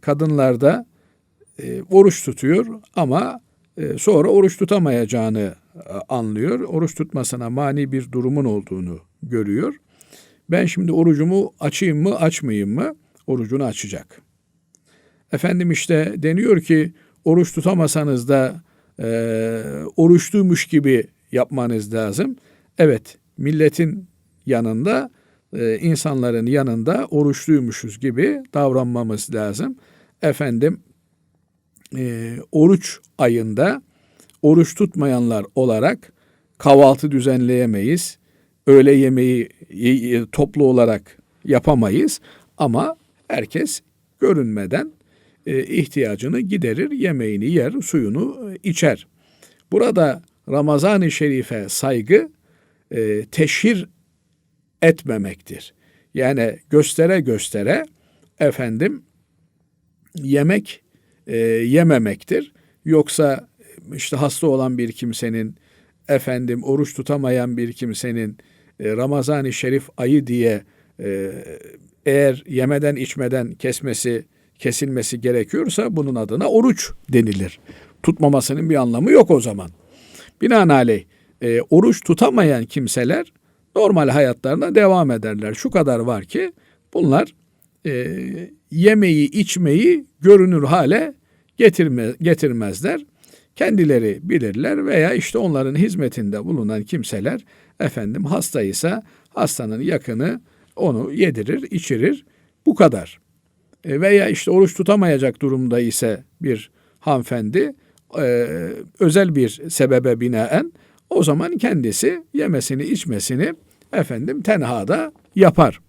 kadınlarda e, oruç tutuyor ama e, sonra oruç tutamayacağını e, anlıyor. Oruç tutmasına mani bir durumun olduğunu görüyor. Ben şimdi orucumu açayım mı açmayayım mı? Orucunu açacak. Efendim işte deniyor ki oruç tutamasanız da e, oruçluymuş gibi yapmanız lazım. Evet milletin yanında e, insanların yanında oruçluymuşuz gibi davranmamız lazım. Efendim e, oruç ayında oruç tutmayanlar olarak kahvaltı düzenleyemeyiz. Öğle yemeği toplu olarak yapamayız ama herkes görünmeden e, ihtiyacını giderir, yemeğini yer, suyunu e, içer. Burada Ramazan-ı Şerif'e saygı teşhir etmemektir. Yani göstere göstere efendim yemek e, yememektir. Yoksa işte hasta olan bir kimsenin efendim oruç tutamayan bir kimsenin e, Ramazan-ı Şerif ayı diye e, eğer yemeden içmeden kesmesi kesilmesi gerekiyorsa bunun adına oruç denilir. Tutmamasının bir anlamı yok o zaman. Binaenaleyh e, oruç tutamayan kimseler normal hayatlarına devam ederler. Şu kadar var ki bunlar e, yemeği içmeyi görünür hale getirme, getirmezler. Kendileri bilirler veya işte onların hizmetinde bulunan kimseler efendim hastaysa hastanın yakını onu yedirir, içirir. Bu kadar. E, veya işte oruç tutamayacak durumda ise bir hanımefendi e, özel bir sebebe binaen o zaman kendisi yemesini içmesini efendim tenhada yapar.